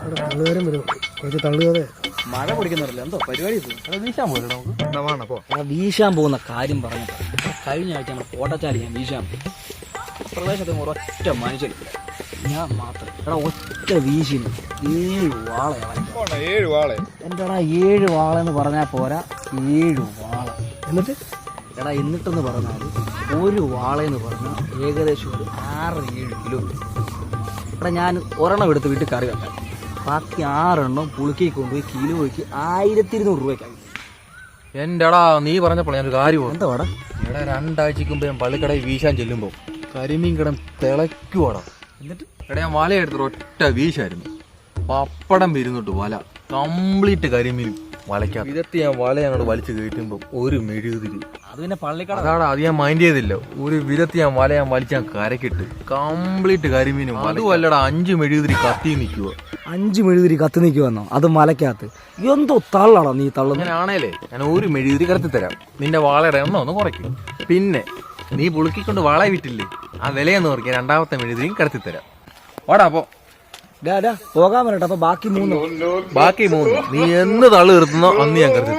അവിടെ തള്ളുകാരും വരും. കുറച്ച് തള്ളുകതെ മഴ പൊടിക്കുന്നില്ല. എന്തോ പരിപാടി വീശാൻ പോലെ നമുക്ക്. എന്നാ വേണം പോ. എടാ വീശാൻ പോകുന്ന കാര്യം പറഞ്ഞു കഴിഞ്ഞ ആഴ്ച നമ്മൾ കോട്ടച്ചാലി ഞാൻ വീശാൻ പോയി. പ്രദേശത്ത് ഒരൊറ്റ മനുഷ്യരില്ല ഞാൻ മാത്രം. എടാ ഒറ്റ വീശിന് ഏഴ് വാളയാണ് ഏഴ് വാള. എന്താടാ ഏഴ് വാള എന്ന് പറഞ്ഞാൽ പോരാ? ഏഴ് വാള. എന്നിട്ട്? എടാ എന്നിട്ടെന്ന് പറഞ്ഞാൽ ഒരു വാളയെന്ന് പറഞ്ഞാൽ ഏകദേശം ഒരു ആറ് ഏഴ് കിലോ എടാ ഞാൻ ഒരെണ്ണം എടുത്ത് വീട്ടിൽ കറി വെക്കാം. ബാക്കി ആറെണ്ണം പുളുക്കി കൊണ്ടുപോയി കിലോയ്ക്ക് ആയിരത്തി ഇരുന്നൂറ് രൂപയ്ക്കാണ് എന്റെടാ നീ പറഞ്ഞപ്പോൾ ഞാനൊരു കാര്യം. എന്താ വേടാ എടാ രണ്ടാഴ്ചക്ക് മുമ്പ് ഞാൻ പള്ളിക്കടയിൽ വീശാൻ ചെല്ലുമ്പോൾ കരിമീൻ കിടം തിളയ്ക്കുവാടാ. എന്നിട്ട്? എടാ ഞാൻ വലയെടുത്തിട്ട് ഒറ്റ വീശായിരുന്നു. പപ്പടം വിരുന്നിട്ട് വല. കംപ്ലീറ്റ് കരിമീൻ വലയ്ക്കാം ഇതത്തി ഞാൻ വല അങ്ങോട്ട് വലിച്ചു കയറ്റുമ്പോ ഒരു മെഴുകുതിരി. അത് പിന്നെ പള്ളിക്കട. അതാണ് അത് ഞാൻ മൈൻഡ് ചെയ്തില്ല. ഒരു വിധത്തി ഞാൻ വല ഞാൻ വലിച്ച് ഞാൻ കരക്കിട്ട് കംപ്ലീറ്റ് കരിമീനും അതുമല്ലടാ അഞ്ച് മെഴുകുതിരി കത്തി നിൽക്കുക അഞ്ച് മെഴുകുതിരി കത്തി നിൽക്കുവെന്നോ? അത് മലക്കകത്ത് എന്തോ തള്ളടാ നീ തള്ളു ആണേലേ ഞാൻ ഒരു മെഴുകുതിരി കടത്തി തരാം. നിന്റെ വാളയുടെ എണ്ണം ഒന്ന് കുറയ്ക്കും. പിന്നെ നീ പുളുക്കിക്കൊണ്ട് വാള വിറ്റില്ലേ? ആ വിലയെന്ന് ഓർക്കുക രണ്ടാമത്തെ മെഴുകുതിരിയും കടത്തി തരാം. വാടാ അപ്പോ ഡാ ഡാ പോകാൻ പറഞ്ഞിട്ട് അപ്പൊ ബാക്കി മൂന്ന്. ബാക്കി മൂന്ന്. നീ എന്ന് തള്ളു നിർത്തുന്നോ അന്ന് ഞാൻ കരുതി